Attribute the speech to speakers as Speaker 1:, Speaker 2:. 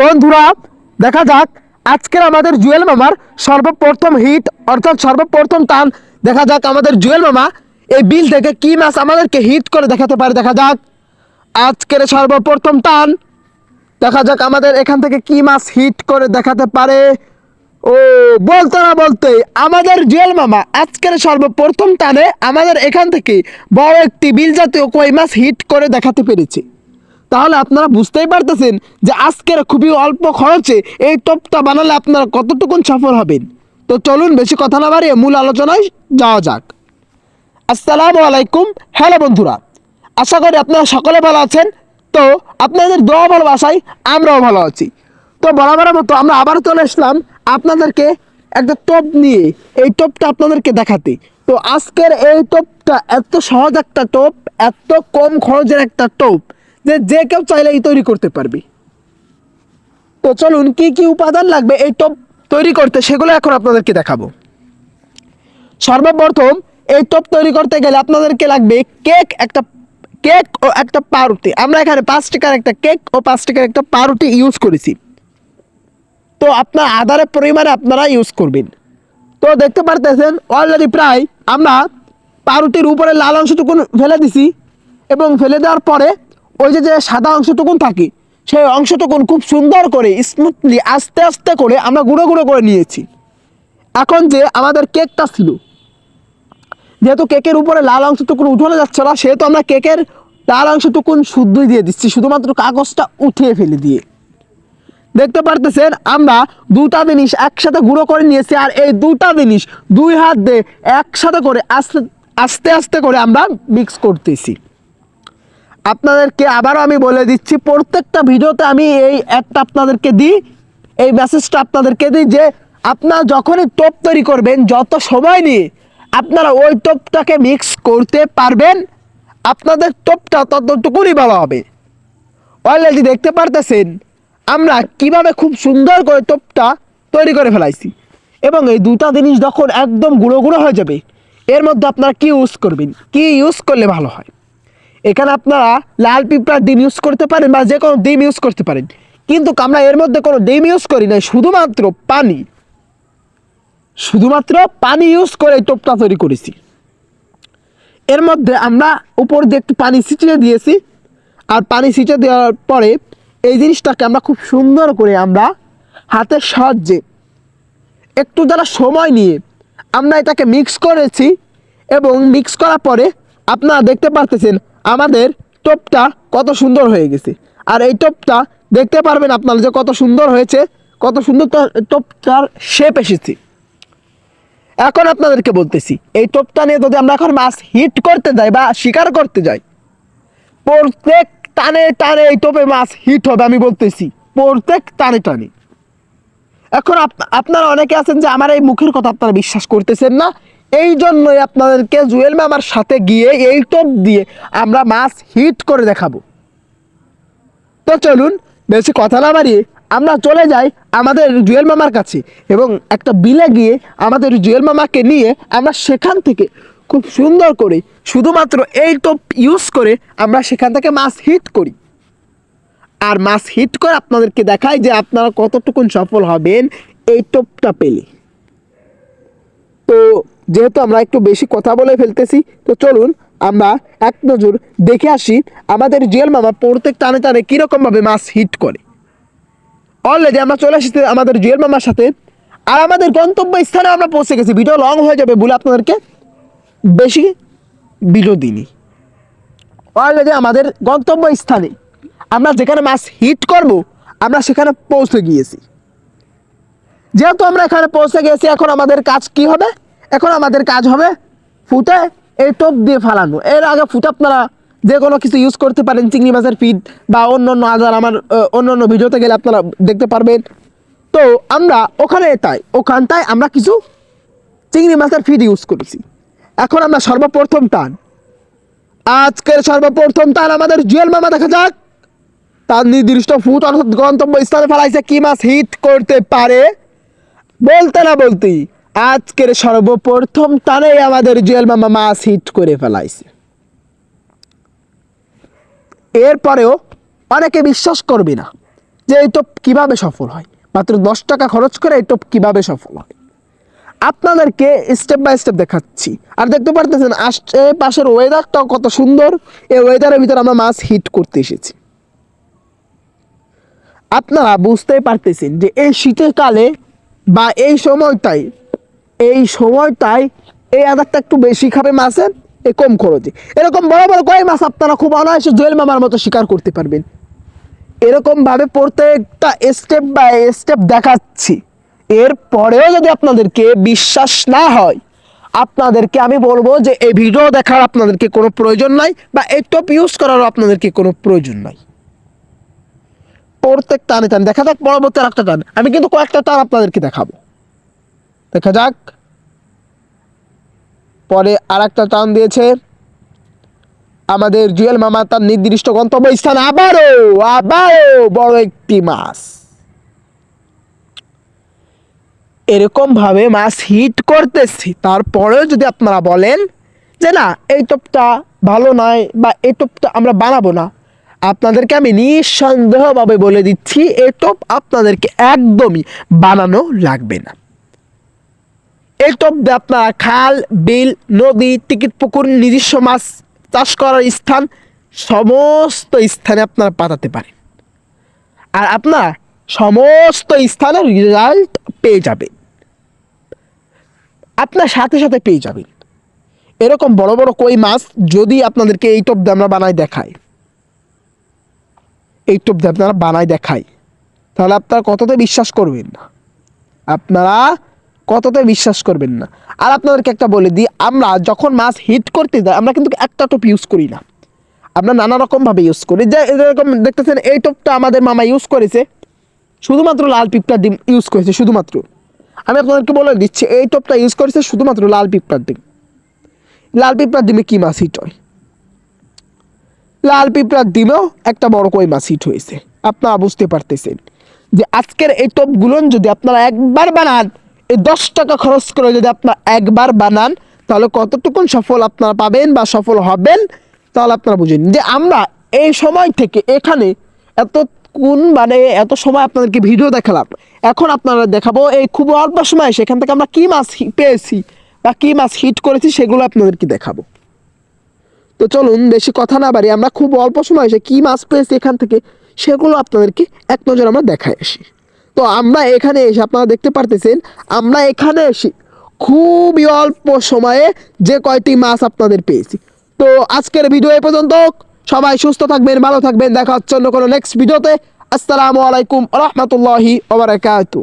Speaker 1: বন্ধুরা, দেখা যাক। আজকের আমাদের জুয়েল মামার সর্বপ্রথম হিট অর্থাৎ সর্বপ্রথম টান। দেখা যাক আমাদের জুয়েল মামা এই বিল থেকে কি মাছ আমাদেরকে হিট করে দেখাতে পারে। দেখা যাক। আজকের সর্বপ্রথম টান। দেখা যাক আমাদের এখান থেকে কি মাছ হিট করে দেখাতে পারে। ও, বলতে না বলতে আমাদের জুয়েল মামা আজকের সর্বপ্রথম টানে আমাদের এখান থেকে বড় একটি বিল জাতীয় কই মাছ হিট করে দেখাতে পেরেছে। তাহলে আপনারা বুঝতেই পারতেছেন যে আজকের খুবই অল্প খরচে এই টপটা বানালে আপনারা কতটুকুন সফল হবেন। তো চলুন বেশি কথা না বাড়িয়ে মূল আলোচনায় যাওয়া যাক। আসসালামু আলাইকুম, হ্যালো বন্ধুরা। আশা করি আপনারা সকলে ভালো আছেন। তো আপনাদের দোয়া ভালোবাসায় আমরাও ভালো আছি। তো বরাবরের মতো আমরা আবারও চলে আসলাম আপনাদেরকে একটা টপ নিয়ে, এই টপটা আপনাদেরকে দেখাতে। তো আজকের এই টপটা এত সহজ একটা টপ এত কম খরচের একটা টপ যে যে কেউ চাইলে এই তৈরি করতে পারবে। তো চলুন, কি কি উপাদান লাগবে এই টপ তৈরি করতে, সেগুলো এখন আপনাদেরকে দেখাবো। সর্বপ্রথম, এই টপ তৈরি করতে গেলে আপনাদেরকে লাগবে কেক, একটা কেক ও একটা পাউরুটি। আমরা এখানে পাঁচ টাকার একটা কেক ও পাঁচ টাকার একটা পাউরুটি ইউজ করেছি। তো আপনার আধারের পরিমাণে আপনারা ইউজ করবেন। তো দেখতে পারতেছেন অলরেডি প্রায় আমরা পাউরুটির উপরে লাল অংশটুকুন ফেলে দিছি এবং ফেলে দেওয়ার পরে ওই যে যে সাদা অংশটুকুন থাকে, সেই অংশটুকুন খুব সুন্দর করে স্মুথলি আস্তে আস্তে করে আমরা গুঁড়ো গুঁড়ো করে নিয়েছি। এখন যে আমাদের কেকটা ছিল, যেহেতু কেকের উপরে লাল অংশটুকুন উঠানো যাচ্ছে না, সেহেতু আমরা কেকের লাল অংশটুকুন শুদ্ধই দিয়ে দিচ্ছি, শুধুমাত্র কাগজটা উঠিয়ে ফেলে দিয়ে। দেখতে পারতেছেন, আমরা দুটা জিনিস একসাথে গুঁড়ো করে নিয়েছি, আর এই দুটা জিনিস দুই হাত দিয়ে একসাথে করে আস্তে আস্তে আস্তে করে আমরা মিক্স করতেছি। আপনাদেরকে আবারও আমি বলে দিচ্ছি, প্রত্যেকটা ভিডিওতে আমি এই অ্যাডটা আপনাদেরকে দিই, এই মেসেজটা আপনাদেরকে দিই যে, আপনারা যখনই টোপ তৈরি করবেন, যত সময় নিয়ে আপনারা ওই টোপটাকে মিক্স করতে পারবেন, আপনাদের টোপটা ততটুকুনই ভালো হবে। অলরেডি দেখতে পারতেছেন, আমরা কীভাবে খুব সুন্দর করে টোপটা তৈরি করে ফেলাইছি। এবং এই দুটা জিনিস যখন একদম গুঁড়ো গুঁড়ো হয়ে যাবে, এর মধ্যে আপনারা কি ইউজ করবেন? কি ইউজ করলে ভালো হয়? এখানে আপনারা লাল পিঁপড়ার ডিম ইউজ করতে পারেন বা যে কোনো ডিম ইউজ করতে পারেন। কিন্তু আমরা এর মধ্যে কোনো ডিম ইউজ করি না শুধুমাত্র পানি। শুধুমাত্র পানি ইউজ করে এই টোপটা তৈরি করেছি। এর মধ্যে আমরা উপর দিয়ে একটু পানি ছিটিয়ে দিয়েছি। আর পানি ছিটিয়ে দেওয়ার পরে এই জিনিসটাকে আমরা খুব সুন্দর করে আমরা হাতের সাহায্যে একটু যারা সময় নিয়ে আমরা এটাকে মিক্স করেছি এবং মিক্স করার পরে আপনারা দেখতে পারতেছেন আমাদের টোপটা কত সুন্দর হয়ে গেছে। আর এই টোপটা দেখতে পারবেন আপনারা যে কত সুন্দর হয়েছে, কত সুন্দর টোপটার শেপ এসেছে। এখন আপনাদেরকে বলতেছি, এই টোপটা নিয়ে যদি আমরা এখন মাছ হিট করতে যাই বা শিকার করতে যাই, প্রত্যেক টানে টানে এই টোপে মাছ হিট হবে আমি বলতেছি, প্রত্যেক টানে টানে। এখন আপ- আপনারা অনেকে আছেন যে আমার এই মুখের কথা আপনারা বিশ্বাস করতেছেন না এই জন্যই আপনাদেরকে জুয়েল মামার সাথে গিয়ে এই টোপ দিয়ে আমরা মাছ হিট করে দেখাবো। তো চলুন, বেশি কথা না বাড়িয়ে আমরা চলে যাই আমাদের জুয়েল মামার কাছে এবং একটা বিলে গিয়ে আমাদের জুয়েল মামাকে নিয়ে আমরা সেখান থেকে খুব সুন্দর করে শুধুমাত্র এই টোপ ইউজ করে আমরা সেখান থেকে মাছ হিট করি। আর মাছ হিট করে আপনাদেরকে দেখাই যে আপনারা কতটুকুন সফল হবেন এই টোপটা পেলে। তো যেহেতু আমরা একটু বেশি কথা বলে ফেলতেছি, তো চলুন আমরা এক নজর দেখে আসি আমাদের জুয়েল মামা প্রত্যেক টানে টানে কীরকমভাবে মাছ হিট করে। অলরেডি আমরা চলে এসেছি আমাদের জুয়েল মামার সাথে। আর আমাদের গন্তব্য স্থানে আমরা পৌঁছে গেছি। ভিডিও লং হয়ে যাবে বলে আপনাদেরকে বেশি ভিডিও দিইনি। অলরেডি আমাদের গন্তব্য স্থানে আমরা যেখানে মাছ হিট করব, আমরা সেখানে পৌঁছে গিয়েছি। যেহেতু আমরা এখানে পৌঁছে গেছি, এখন আমাদের কাজ কি হবে? এখন আমাদের কাজ হবে ফুটে এই টোপ দিয়ে ফালানো। এর আগে ফুটে আপনারা যে কোনো কিছু ইউজ করতে পারেন, চিংড়ি মাছের ফিড বা অন্য অন্য আদার আমার অন্য অন্য ভিডিওতে গেলে আপনারা দেখতে পারবেন। তো আমরা ওখানে তাই ওখানটায় আমরা কিছু চিংড়ি মাছের ফিড ইউজ করেছি। এখন আমরা সর্বপ্রথম টান। আজকের সর্বপ্রথম টান আমাদের জুয়েল মামা, দেখা যাক। তার নির্দিষ্ট ফুট অর্থাৎ গন্তব্য স্থানে ফেলাইছে, কি মাছ হিট করতে পারে? বলতে না বলতেই আজকের সর্বপ্রথম টানেই আমাদের জুয়েল মামা মাছ হিট করে ফেলাইছে। এরপরেও অনেকে বিশ্বাস করবে না যে এই টোপ কীভাবে সফল হয়। মাত্র দশ টাকা খরচ করে এই টোপ কীভাবে সফল হয়। আপনাদেরকে স্টেপ বাই স্টেপ দেখাচ্ছি। আর দেখতে পারতেছেন আশে পাশের ওয়েদারটাও কত সুন্দর। এই ওয়েদারের ভিতরে আমরা মাছ হিট করতে এসেছি। আপনারা বুঝতেই পারতেছেন যে এই শীতের কালে বা এই সময়টাই, এই সময়টায় এই আদারটা একটু বেশি খাবে মাছে, এ কম খরচে। এরকম বড় বড় কয় মাছ আপনারা খুব অনায়াসে জুয়েল মামার মতো শিকার করতে পারবেন। এরকমভাবে প্রত্যেকটা স্টেপ বাই স্টেপ দেখাচ্ছি। এর পরেও যদি আপনাদেরকে বিশ্বাস না হয়, আপনাদেরকে আমি বলব যে এই ভিডিও দেখার আপনাদেরকে কোনো প্রয়োজন নাই বা এই টপ ইউজ করারও আপনাদেরকে কোনো প্রয়োজন নাই। প্রত্যেক টানে টান। দেখা যাক পরবর্তী আর একটা টান। আমি কিন্তু কয়েকটা টান আপনাদেরকে দেখাবো। দেখা যাক। পরে আর একটা টান দিয়েছে আমাদের জুয়েল মামা তার নির্দিষ্ট গন্তব্য স্থান। আবারও আবারও বড় একটি মাছ। এরকম ভাবে মাছ হিট করতেছি। তারপরেও যদি আপনারা বলেন যে না, এই টপটা ভালো নয় বা এই টপটা আমরা বানাবো না আপনাদেরকে আমি নিঃসন্দেহভাবে বলে দিচ্ছি এই টপ আপনাদেরকে একদমই বানানো লাগবে না। এই টপ দিয়ে আপনারা খাল, বিল, নদী, টিকিট, পুকুর, নিজস্ব মাছ চাষ করার স্থান, সমস্ত স্থানে আপনারা পাঠাতে পারেন। আর আপনার সমস্ত স্থানে রেজাল্ট পেয়ে যাবেন। আপনার সাথে সাথে পেয়ে যাবেন। এরকম বড় বড় কই মাছ যদি আপনাদেরকে এই টপ দিয়ে আমরা বানাই দেখাই। টপ দিয়ে আপনারা বানাই দেখাই। তাহলে আপনারা কততে বিশ্বাস করবেন না? আপনারা কততে বিশ্বাস করবেন না? আর আপনাদেরকে একটা বলে দিই, আমরা যখন মাছ হিট করতে যাই, আমরা কিন্তু একটা টোপ ইউজ করি না। আমরা নানা রকমভাবে ইউজ করি। যে এরকম দেখতেছেন, এই টোপটা আমাদের মামা ইউজ করেছে। শুধুমাত্র লাল পিঁপড়ার ডিম ইউজ করেছে, শুধুমাত্র। আমি আপনাদেরকে বলে দিচ্ছি, এই টোপটা ইউজ করেছে শুধুমাত্র লাল পিঁপড়ার ডিম। লাল পিঁপড়ার ডিমে কী মাছ হিট হয়? লাল পিঁপড়ার ডিমেও একটা বড় কই মাছ হিট হয়েছে। আপনারা বুঝতে পারতেছেন যে আজকের এই টপগুলো যদি আপনারা একবার বানান, এই দশ টাকা খরচ করে যদি আপনারা একবার বানান, তাহলে কতটুকুন সফল আপনারা পাবেন বা সফল হবেন, তাহলে আপনারা বুঝেন। যে আমরা এই সময় থেকে এখানে এত কোন মানে এত সময় আপনাদেরকে ভিডিও দেখালাম, এখন আপনারা দেখাবো এই খুব অল্প সময় সেখান থেকে আমরা কী মাছ পেয়েছি বা কী মাছ হিট করেছি সেগুলো আপনাদেরকে দেখাবো। তো চলুন, বেশি কথা না বাড়ি আমরা খুব অল্প সময় এসে কী মাছ পেয়েছি এখান থেকে সেগুলো আপনাদেরকে এক নজর আমরা দেখায় আসি। তো আমরা এখানে এসে আপনারা দেখতে পারতেছেন, আমরা এখানে এসে খুবই অল্প সময়ে যে কয়টি মাছ আপনাদের পেয়েছি। তো আজকের ভিডিও এ পর্যন্ত সবাই সুস্থ থাকবেন, ভালো থাকবেন। দেখা হচ্ছে অন্য কোনো নেক্সট ভিডিওতে আসসালামু আলাইকুম রহমতুল্লাহি ওবরাকাতু